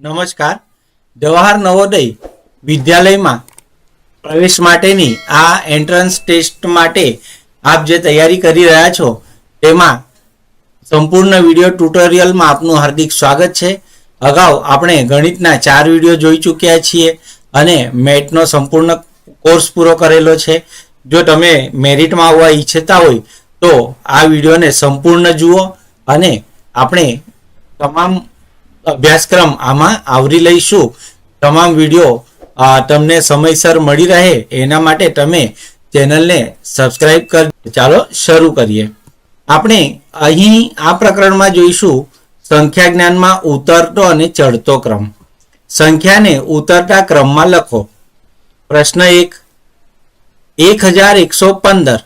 નમસ્કાર. જવાહર નવોદય વિદ્યાલયમાં પ્રવેશ માટેની આ એન્ટ્રન્સ ટેસ્ટ માટે આપ જે તૈયારી કરી રહ્યા છો, તેમાં સંપૂર્ણ વીડિયો ટ્યુટોરિયલમાં આપનું હાર્દિક સ્વાગત છે. અગાઉ આપણે ગણિતના ચાર વીડિયો જોઈ ચૂક્યા છીએ અને મેટનો સંપૂર્ણ કોર્સ પૂરો કરેલો છે. જો તમે મેરિટમાં આવવા ઈચ્છતા હોય, તો આ વિડીયોને સંપૂર્ણ જુઓ અને આપણે તમામ અભ્યાસક્રમ આમાં આવરી લઈશું. તમામ વીડિયો તમને સમયસર મળી રહે એના માટે તમે ચેનલને સબસ્ક્રાઇબ કર ચાલો શરૂ કરીએ. આપણે અહીં આ પ્રકરણમાં જોઈશું. સંખ્યા જ્ઞાનમાં ઉતરતો અને ચડતો ક્રમ. સંખ્યાને ઉતરતા ક્રમમાં લખો. પ્રશ્ન એક. એક હજાર એકસો પંદર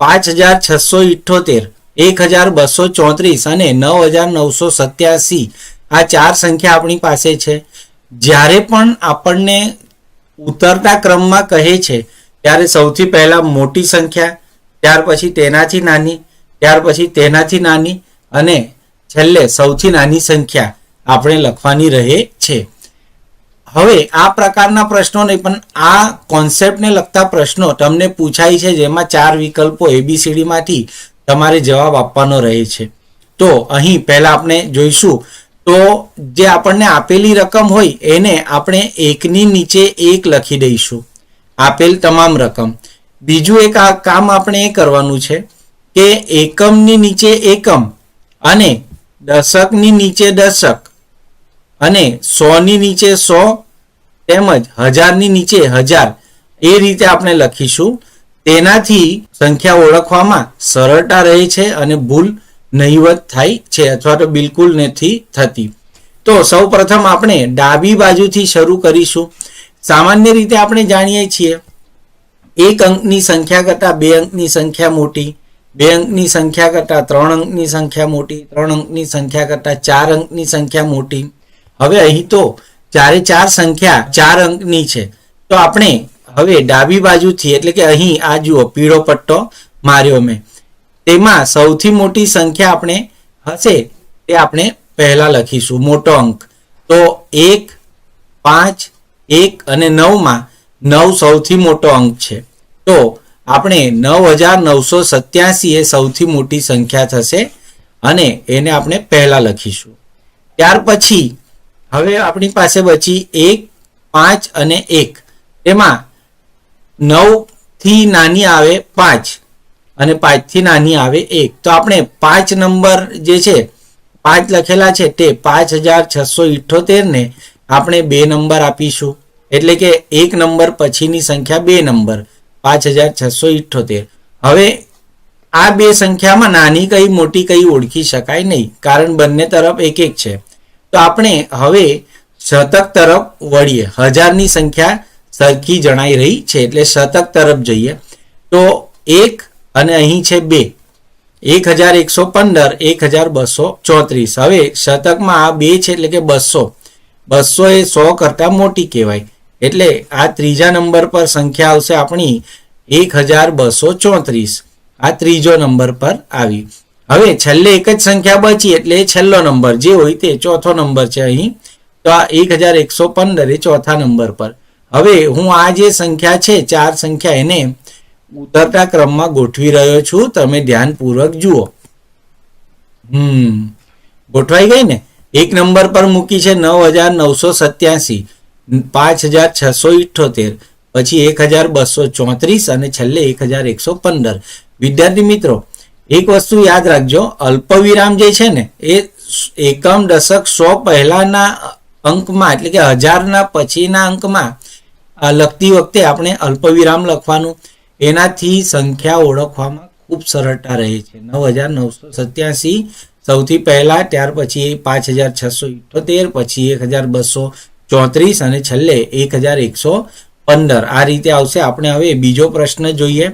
પાંચ હજાર છસો ઇઠ્ઠોતેર એક હજાર બસો ચોત્રીસ અને નવ હજાર નવસો સત્યાસી આ ચાર સંખ્યા આપણી પાસે છે. જ્યારે પણ આપણને ઉતરતા ક્રમમાં કહે છે, ત્યારે સૌથી પહેલા મોટી સંખ્યા, ત્યાર પછી તેનાથી નાની, ત્યાર પછી તેનાથી નાની અને છેલ્લે સૌથી નાની સંખ્યા આપણે લખવાની રહે છે. હવે આ પ્રકારના પ્રશ્નો નહીં, પણ આ કોન્સેપ્ટને લગતા પ્રશ્નો તમને પૂછાય છે, જેમાં ચાર વિકલ્પો એબીસીડીમાંથી તમારે જવાબ આપવાનો રહે છે. તો અહીં પહેલા આપણે જોઈશું તો જે આપણને આપેલી રકમ હોય એને આપણે એકની નીચે એક લખી દઈશું. આપેલ તમામ રકમ. બીજું એક આ કામ આપણે એ કરવાનું છે કે એકમની નીચે એકમ અને દશકની નીચે દશક અને સોની નીચે સો તેમજ હજારની નીચે હજાર એ રીતે આપણે લખીશું. તેનાથી સંખ્યા ઓળખવામાં સરળતા રહે છે અને ભૂલ નહીવત થાય છે અથવા તો બિલકુલ નથી થતી. તો સૌ પ્રથમ આપણે ડાબી બાજુથી શરૂ કરીશું. સામાન્ય રીતે આપણે જાણીએ છીએ, એક અંકની સંખ્યા કરતાં બે અંકની સંખ્યા મોટી, બે અંકની સંખ્યા કરતાં ત્રણ અંકની સંખ્યા મોટી, ત્રણ અંકની સંખ્યા કરતાં ચાર અંકની સંખ્યા મોટી. હવે અહીં તો ચારે ચાર સંખ્યા ચાર અંકની છે. તો આપણે હવે ડાબી બાજુથી, એટલે કે અહીં આ જુઓ, પીળો પટ્ટો માર્યો મેં. તેમાં સૌથી મોટી સંખ્યા આપણે હશે તે આપણે પહેલા લખીશું, મોટો અંક. તો એક, પાંચ, એક અને નવમાં નવ સૌથી મોટો અંક છે. તો આપણે નવ હજાર નવસો સત્યાસી એ સૌથી મોટી સંખ્યા થશે અને એને આપણે પહેલા લખીશું. ત્યાર પછી હવે આપણી પાસે બચી એક, પાંચ અને એક. તેમાં નવથી નાની આવે પાંચ. અને પાંચથી નાની આવે એક. તો આપણે પાંચ નંબર જે છે, પાંચ લખેલા છે તે પાંચ હજાર છસો ઇઠ્ઠોતેરને આપણે બે નંબર આપીશું. એટલે કે એક નંબર પછીની સંખ્યા બે નંબર, પાંચ હજાર છસો ઇઠ્ઠોતેર હવે આ બે સંખ્યામાં નાની કઈ, મોટી કઈ ઓળખી શકાય નહીં, કારણ બંને તરફ એક એક છે. તો આપણે હવે શતક તરફ વળીએ. હજારની સંખ્યા સરખી જણાઈ રહી છે, એટલે શતક તરફ જઈએ. તો એક અને અહીં છે બે. એક હજાર એકસો પંદર, એક હજાર બસો ચોત્રીસ. હવે શતકમાં આ બે છે એટલે કે બસો. બસો એ સો કરતાં મોટી કહેવાય. એટલે આ ત્રીજા નંબર પર સંખ્યા આવશે આપણી એક હજાર બસો ચોત્રીસ. આ ત્રીજો નંબર પર આવી. હવે છેલ્લે એક જ સંખ્યા બચી એટલે છેલ્લો નંબર. જે હોય તે ચોથો નંબર છે અહીં. તો આ એક હજાર એકસો પંદર એ ચોથા નંબર પર. હવે હું આ જે સંખ્યા છે, ચાર સંખ્યા એને ઉતરતા ક્રમમાં ગોઠવી રહ્યો છું. તમે ધ્યાનપૂર્વક જુઓ. હમ. ગોઠવાઈ ગઈ ને? એક નંબર પર મૂકી છે નવ હજાર નવસો સત્યાસી. પાંચ હજાર છસો ઇઠ્ઠોતેર પછી એક હજાર બસો ચોત્રીસ અને છેલ્લે એક હજાર એકસો પંદર. વિદ્યાર્થી મિત્રો, એક વસ્તુ યાદ રાખજો. અલ્પવિરામ જે છે ને, એ એકમ દશક સો પહેલાના અંકમાં, એટલે કે હજારના પછીના અંકમાં લખતી વખતે આપણે અલ્પવિરામ લખવાનું. એનાથી સંખ્યા ઓળખવામાં ખૂબ સરળતા રહે છે. નવ હજાર નવસો સત્યાસી સૌથી પહેલા, ત્યાર પછી પાંચ હજાર છસો ઇઠોતેર, પછી એક હજાર બસો ચોત્રીસ અને છેલ્લે એક હજાર એકસો પંદર. આ રીતે આવશે. આપણે હવે બીજો પ્રશ્ન જોઈએ.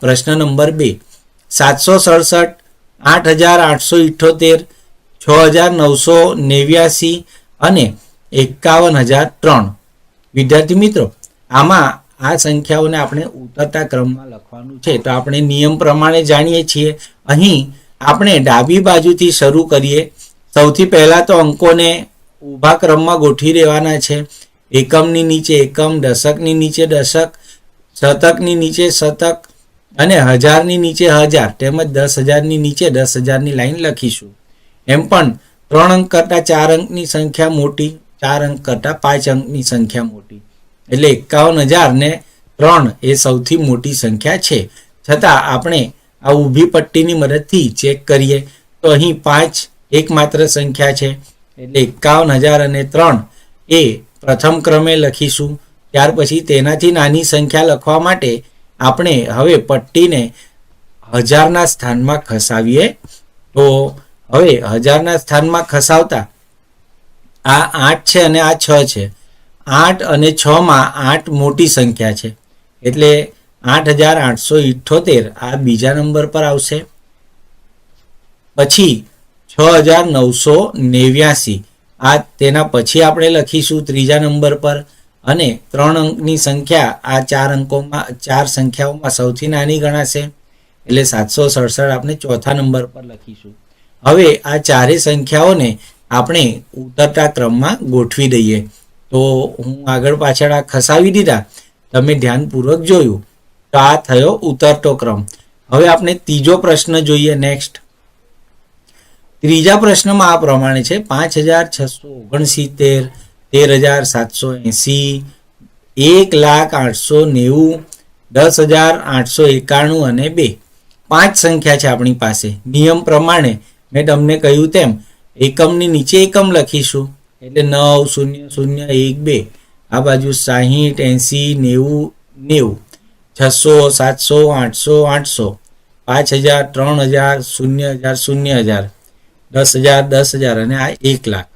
પ્રશ્ન નંબર બે. સાતસો સડસઠ, આઠ હજાર આઠસો ઇઠોતેર, છ હજાર નવસો નેવ્યાસી અને એકાવન હજાર ત્રણ. વિદ્યાર્થી મિત્રો, આમાં આ સંખ્યાઓને આપણે ઉતરતા ક્રમમાં લખવાનું છે. તો આપણે નિયમ પ્રમાણે જાણીએ છીએ. અહીં આપણે ડાબી બાજુથી શરૂ કરીએ. સૌથી પહેલાં તો અંકોને ઊભા ક્રમમાં ગોઠવી દેવાના છે. એકમની નીચે એકમ, દશકની નીચે દશક, શતકની નીચે શતક અને હજારની નીચે હજાર તેમજ દસ હજારની નીચે દસ હજારની લાઈન લખીશું. એમ પણ ત્રણ અંક કરતાં ચાર અંકની સંખ્યા મોટી, ચાર અંક કરતાં પાંચ અંકની સંખ્યા મોટી. એટલે એકાવન હજાર ને ત્રણ એ સૌથી મોટી સંખ્યા છે. છતાં આપણે આ ઊભી પટ્ટીની મદદથી ચેક કરીએ તો અહીં પાંચ એકમાત્ર સંખ્યા છે. એટલે એકાવન હજાર અને ત્રણ એ પ્રથમ ક્રમે લખીશું. ત્યાર પછી તેનાથી નાની સંખ્યા લખવા માટે આપણે હવે પટ્ટીને હજારના સ્થાનમાં ખસાવીએ. તો હવે હજારના સ્થાનમાં ખસાવતા આ આઠ છે અને આ છ છે. આઠ અને છમાં આઠ મોટી સંખ્યા છે. એટલે આઠ હજાર આઠસો ઇઠ્ઠોતેર આ બીજા નંબર પર આવશે. પછી છ હજાર નવસો નેવ્યાસી આ તેના પછી આપણે લખીશું ત્રીજા નંબર પર અને ત્રણ અંકની સંખ્યા આ ચાર અંકોમાં ચાર સંખ્યાઓમાં સૌથી નાની ગણાશે. એટલે સાતસો સડસઠ આપણે ચોથા નંબર પર લખીશું. હવે આ ચારે સંખ્યાઓને આપણે ઉતરતા ક્રમમાં ગોઠવી દઈએ. તો હું આગળ પાછળ આ ખસાવી દીધા. તમે ધ્યાનપૂર્વક જોયું. તો આ થયો ઉતરતો ક્રમ. હવે આપણે ત્રીજો પ્રશ્ન જોઈએ નેક્સ્ટ. ત્રીજા પ્રશ્નમાં આ પ્રમાણે છે, પાંચ હજાર છસો ઓગણસિત્તેર, તેર હજાર સાતસો એંસી, એક લાખ આઠસો નેવું, દસ હજાર આઠસો એકાણું અને બે. પાંચ સંખ્યા છે આપણી પાસે. નિયમ પ્રમાણે મેં તમને કહ્યું તેમ, એકમની નીચે એકમ લખીશું. એટલે નવ, શૂન્ય શૂન્ય, એક, બે. આ બાજુ સાહીઠ, એંસી, નેવું નેવું. છસો, સાતસો, આઠસો આઠસો. પાંચ હજાર, ત્રણ હજાર, શૂન્ય હજાર શૂન્ય હજાર. દસ હજાર દસ હજાર અને આ એક લાખ.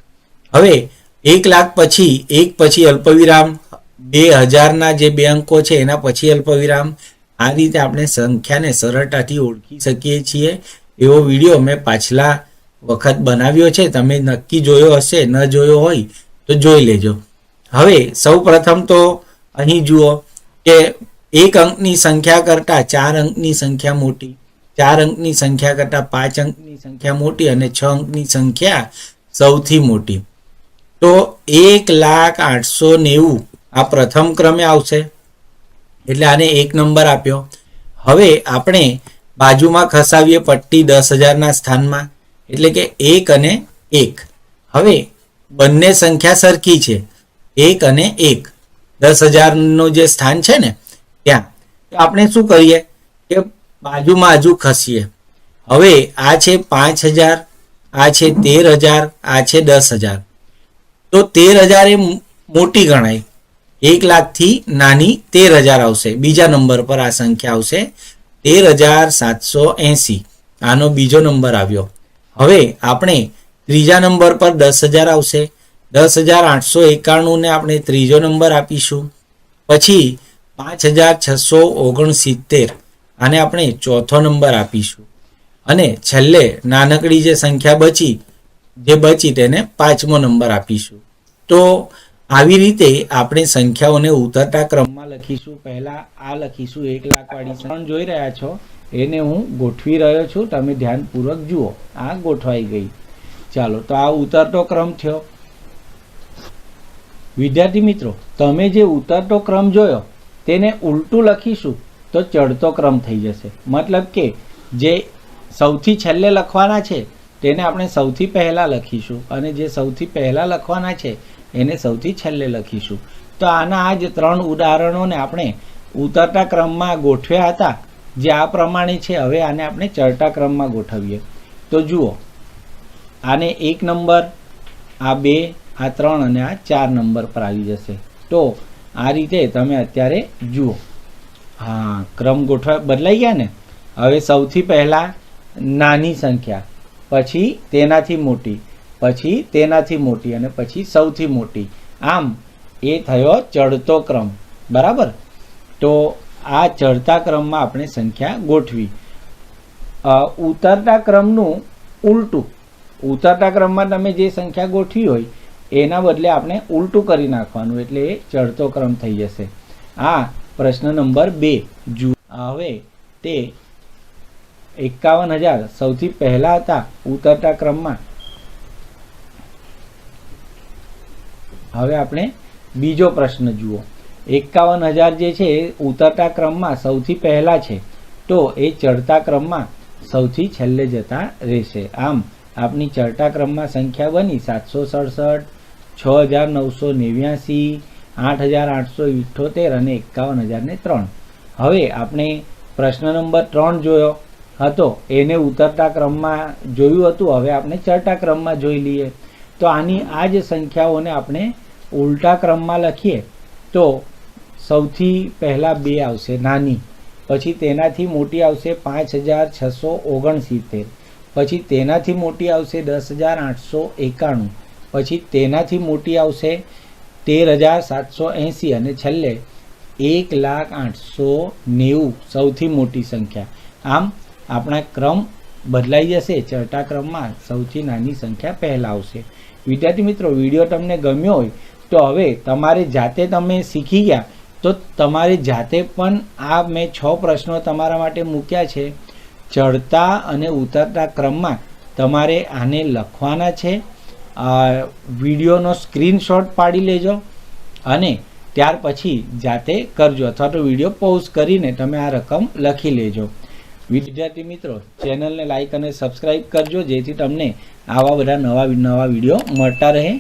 હવે એક લાખ પછી, એક પછી અલ્પવિરામ, બે હજારના જે બે અંકો છે એના પછી અલ્પવિરામ. આ રીતે આપણે સંખ્યાને સરળતાથી ઓળખી શકીએ છીએ. એવો વીડિયો મેં પાછલા વખત બનાવ્યો છે, તમે નક્કી જોયો હશે, ન જોયો હોય, તો જોઈ લેજો. હવે સૌ પ્રથમ તો અહીં જુઓ કે એક અંકની સંખ્યા કરતાં ચાર અંકની સંખ્યા મોટી, ચાર અંકની સંખ્યા કરતાં પાંચ અંકની સંખ્યા મોટી અને છ અંકની સંખ્યા સૌથી મોટી. તો એક લાખ આઠસો નેવું આ પ્રથમ ક્રમે આવશે. એટલે આને એક નંબર આપ્યો. હવે આપણે બાજુમાં ખસાવીએ પટ્ટી દસ હજારના સ્થાનમાં. એટલે કે એક અને એક. હવે બંને સંખ્યા સરખી છે. એક અને એક. દસ હજારનું જે સ્થાન છે ને, ત્યાં. તો આપણે શું કરીએ? કે બાજુમાં હજુ ખસીએ. હવે આ છે પાંચ હજાર, આ છે તેર હજાર, આ છે દસ હજાર. તો તેર હજાર એ મોટી ગણાય. એક લાખથી નાની તેર હજાર આવશે. બીજા નંબર પર આ સંખ્યા આવશે તેર હજાર સાતસો એંસી. આનો બીજો નંબર આવ્યો. હવે આપણે ત્રીજા નંબર પર દસ હજાર આવશે. દસ હજાર આઠસો એકાણુંને આપણે ત્રીજો નંબર આપીશું. પછી પાંચ હજાર છસો ઓગણસિત્તેર આને આપણે ચોથો નંબર આપીશું. અને છેલ્લે નાનકડી જે સંખ્યા બચી, જે બચી તેને પાંચમો નંબર આપીશું. તો આવી રીતે આપણે સંખ્યાઓને ઉતરતા ક્રમમાં લખીશું. પહેલા આ લખીશું, એક લાખ વાળી ત્રણ જોઈ રહ્યા છો. એને હું ગોઠવી રહ્યો છું. તમે ધ્યાનપૂર્વક જુઓ. આ ગોઠવાઈ ગઈ. ચાલો, તો આ ઉતરતો ક્રમ થયો. વિદ્યાર્થી મિત્રો, તમે જે ઉતરતો ક્રમ જોયો, તેને ઉલટું લખીશું તો ચડતો ક્રમ થઈ જશે. મતલબ કે, જે સૌથી છેલ્લે લખવાના છે, તેને આપણે સૌથી પહેલાં લખીશું. અને જે સૌથી પહેલાં લખવાના છે એને સૌથી છેલ્લે લખીશું. તો આના આ જ ત્રણ ઉદાહરણોને આપણે ઉતરતા ક્રમમાં ગોઠવ્યા હતા. જે આ પ્રમાણે છે, હવે આને આપણે ચડતા ક્રમમાં ગોઠવીએ. તો જુઓ, આને એક નંબર, આ બે, આ ત્રણ અને આ ચાર નંબર પર આવી જશે. તો આ રીતે તમે અત્યારે જુઓ. હા, ક્રમ ગોઠવા બદલાઈ ગયા ને? હવે સૌથી પહેલાં નાની સંખ્યા, પછી તેનાથી મોટી. પછી તેનાથી મોટી અને પછી સૌથી મોટી. આમ, એ થયો ચડતો ક્રમ. બરાબર? તો આ ચડતા ક્રમમાં આપણે સંખ્યા ગોઠવી. ઉતરતા ક્રમનું ઉલટું. ઉતરતા ક્રમમાં તમે જે સંખ્યા ગોઠવી હોય, એના બદલે આપણે ઉલટું કરી નાખવાનું એટલે એ ચડતો ક્રમ થઈ જશે. આ પ્રશ્ન નંબર બે. જુ હવે તે એકાવન હજાર સૌથી પહેલાં હતા ઉતરતા ક્રમમાં. હવે આપણે બીજો પ્રશ્ન જુઓ. એકાવન હજાર જે છે, એ ઉતરતા ક્રમમાં સૌથી પહેલા છે. તો એ ચડતા ક્રમમાં સૌથી છેલ્લે જતા રહેશે. આમ, આપની ચડતા ક્રમમાં સંખ્યા બની સાતસો સડસઠ, છ હજાર નવસો નેવ્યાસી, આઠ હજાર આઠસો ઇઠ્ઠોતેર અને એકાવન હજારને ત્રણ. હવે આપણે પ્રશ્ન નંબર ત્રણ જોયો હતો. એને ઉતરતા ક્રમમાં જોયું હતું. હવે આપણે ચડતા ક્રમમાં જોઈ લઈએ. તો આની આ જ સંખ્યાઓને આપણે ઉલટા ક્રમમાં લખીએ તો સૌથી પહેલાં બે આવશે, નાની. પછી તેનાથી મોટી આવશે પાંચ હજાર છસો ઓગણસિત્તેર. પછી તેનાથી મોટી આવશે દસ હજાર આઠસો એકાણું. પછી તેનાથી મોટી આવશે તેર હજાર સાતસો એંસી અને છેલ્લે એક લાખ આઠસો નેવું સૌથી મોટી સંખ્યા. આમ આપણા ક્રમ બદલાઈ જશે, ચડતા ક્રમમાં સૌથી નાની સંખ્યા પહેલાં આવશે. વિદ્યાર્થી મિત્રો, વીડિયો તમને ગમ્યો હોય તો હવે તમારે જાતે તમે શીખી ગયા, તો તમારે જાતે પણ આ મેં છ પ્રશ્નો તમારા માટે મૂક્યા છે. ચડતા અને ઉતરતા ક્રમમાં તમારે આને લખવાના છે. વિડીયોનો સ્ક્રીનશોટ પાડી લેજો અને ત્યાર પછી જાતે કરજો અથવા તો વીડિયો પોઝ કરીને તમે આ રકમ લખી લેજો. વિદ્યાર્થી મિત્રો, ચેનલને લાઈક અને સબસ્ક્રાઈબ કરજો જેથી તમને આવા બધા નવા નવા વીડિયો મળતા રહે.